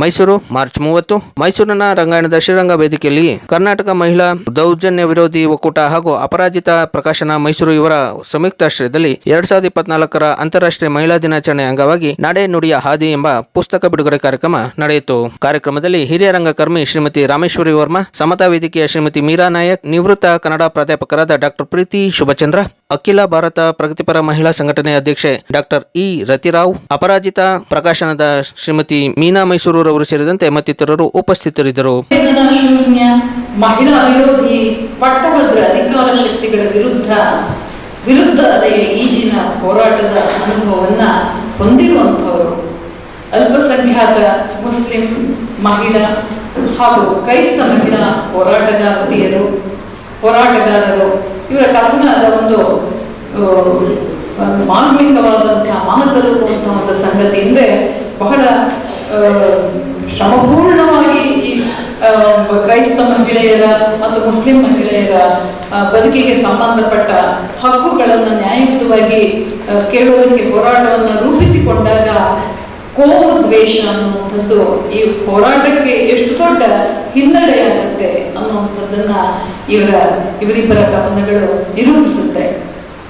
Mysuru, March ಮೂವತ್ತು. ಮೈಸೂರಿನ ರಂಗಾಯಣದ ಶ್ರೀರಂಗ ವೇದಿಕೆಯಲ್ಲಿ ಕರ್ನಾಟಕ ಮಹಿಳಾ ದೌರ್ಜನ್ಯ ವಿರೋಧಿ ಒಕ್ಕೂಟ ಹಾಗೂ ಅಪರಾಜಿತ ಪ್ರಕಾಶನ ಮೈಸೂರು ಇವರ ಸಂಯುಕ್ತಾಶ್ರಯದಲ್ಲಿ ಎರಡ್ ಸಾವಿರದ ಇಪ್ಪತ್ನಾಲ್ಕರ ಅಂತಾರಾಷ್ಟ್ರೀಯ ಮಹಿಳಾ ದಿನಾಚರಣೆ ಅಂಗವಾಗಿ ನಡೆ ನುಡಿಯ ಹಾದಿ ಎಂಬ ಪುಸ್ತಕ ಬಿಡುಗಡೆ ಕಾರ್ಯಕ್ರಮ ನಡೆಯಿತು. ಕಾರ್ಯಕ್ರಮದಲ್ಲಿ ಹಿರಿಯ ರಂಗಕರ್ಮಿ ಶ್ರೀಮತಿ ರಾಮೇಶ್ವರಿ ವರ್ಮಾ, ಸಮತಾ ವೇದಿಕೆಯ ಶ್ರೀಮತಿ ಮೀರಾ ನಾಯಕ್, ನಿವೃತ್ತ ಕನ್ನಡ ಪ್ರಾಧ್ಯಾಪಕರಾದ ಡಾಕ್ಟರ್ ಪ್ರೀತಿ ಶುಭಚಂದ್ರ, ಅಖಿಲ ಭಾರತ ಪ್ರಗತಿಪರ ಮಹಿಳಾ ಸಂಘಟನೆ ಅಧ್ಯಕ್ಷೆ ಡಾಕ್ಟರ್ ಇ ರತಿರಾವ್, ಅಪರಾಜಿತ ಪ್ರಕಾಶನದ ಶ್ರೀಮತಿ ಮೀನಾ ಮೈಸೂರವರು ಸೇರಿದಂತೆ ಮತ್ತಿತರರು ಉಪಸ್ಥಿತರಿದ್ದರು. ಮಹಿಳಾ ವಿರೋಧಿ, ಪಟ್ಟಭದ್ರ ಅಧಿಕಾರ ಶಕ್ತಿಗಳ ವಿರುದ್ಧ ವಿರುದ್ಧ ಅದೇ ಈಜಿನ ಹೋರಾಟದ ಅನುಭವವನ್ನ ಹೊಂದಿರುವಂಥವರು. ಅಲ್ಪಸಂಖ್ಯಾತ, ಮುಸ್ಲಿಂ, ಮಹಿಳಾ ಹಾಗೂ ಕ್ರೈಸ್ತ ಮಹಿಳಾ ಹೋರಾಟಗಾರತಿಯರು, ಹೋರಾಟಗಾರರು, ಇವರ ಕಥನದ ಒಂದು ಮಾರ್ಮಿಕವಾದಂತಹ ಒಂದು ಸಂಗತಿ. ಅಂದ್ರೆ ಬಹಳ ಶ್ರಮಪೂರ್ಣವಾಗಿ ಈ ಕ್ರೈಸ್ತ ಮಹಿಳೆಯರ ಮತ್ತು ಮುಸ್ಲಿಂ ಮಹಿಳೆಯರ ಬದುಕಿಗೆ ಸಂಬಂಧಪಟ್ಟ ಹಕ್ಕುಗಳನ್ನು ನ್ಯಾಯಯುತವಾಗಿ ಕೇಳೋದಕ್ಕೆ ಹೋರಾಟವನ್ನು ರೂಪಿಸಿಕೊಂಡಾಗ ಕೋಮು ದ್ವೇಷ ಅನ್ನುವಂಥದ್ದು ಈ ಹೋರಾಟಕ್ಕೆ ಎಷ್ಟು ದೊಡ್ಡ ಹಿನ್ನಡೆಯಾಗುತ್ತೆ ಅನ್ನುವಂಥದ್ದನ್ನ ಇವರ ಇವರಿಬ್ಬರ ಕಥನಗಳು ನಿರೂಪಿಸುತ್ತೆ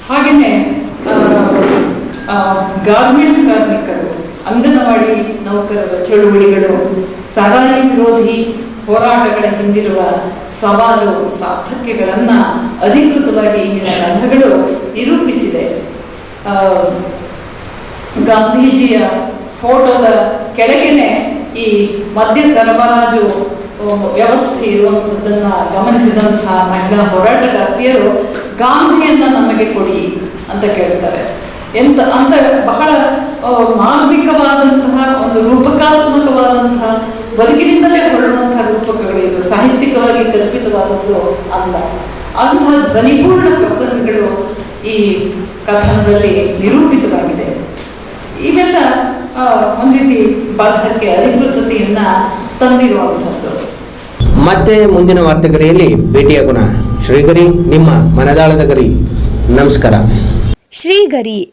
ಹಾಗೆಯೇ ಗಾರ್ಮೆಂಟ್ ಕಾರ್ಮಿಕರು ಅಂಗನವಾಡಿ ನೌಕರರ ಚಳುವಳಿಗಳು ಸರಾಯಿ ವಿರೋಧಿ ಹೋರಾಟಗಳ ಹಿಂದಿರುವ ಸವಾಲು ಸಾರ್ಥಕ್ಯಗಳನ್ನ ಅಧಿಕೃತವಾಗಿ ಈ ಗ್ರಂಥಗಳು ನಿರೂಪಿಸಿದೆ. ಗಾಂಧೀಜಿಯ ಫೋಟೋದ ಕೆಳಗೇನೆ ಈ ಮದ್ಯ ಸರಬರಾಜು ವ್ಯವಸ್ಥೆ ಇರುವಂತದ್ದನ್ನ ಗಮನಿಸಿದಂತಹ ಮಹಿಳಾ ಹೋರಾಟಗಾರ್ತಿಯರು ಗಾಂಧಿಯನ್ನ ನಮಗೆ ಕೊಡಿ ಅಂತ ಕೇಳ್ತಾರೆ. ಎಂತ ಅಂತ ಬಹಳ ಮಾರ್ಮಿಕವಾದಂತಹ ಒಂದು ರೂಪಕಾತ್ಮಕವಾದಂತಹ ಬದುಕಿನಿಂದಲೇ ಹೊರಡುವಂತಹ ರೂಪಕಗಳು ಇದು. ಸಾಹಿತ್ಯಿಕವಾಗಿ ಕಲ್ಪಿತವಾದದ್ದು ಅಲ್ಲ ಅಂತಹ ಧ್ವನಿಪೂರ್ಣ ಪ್ರಸಂಗಗಳು ಈ ಕಥನದಲ್ಲಿ ನಿರೂಪಿತವಾಗಿದೆ. ಇವೆಲ್ಲ ಒಂದು ಒಂದ್ ರೀತಿ ಬಾಧಕ್ಕೆ ಅಧಿಕೃತತೆಯನ್ನ ತಂದಿರುವಂತಹದ್ದು ಮತ್ತೆ ಮುಂದಿನ ವಾರ್ತೆಗರಿಯಲ್ಲಿ ಭೇಟಿಯಾಗೋಣ ಶ್ರೀಗರಿ ನಿಮ್ಮ ಮನದಾಳದ ಗರಿ. ನಮಸ್ಕಾರ. ಶ್ರೀಗರಿ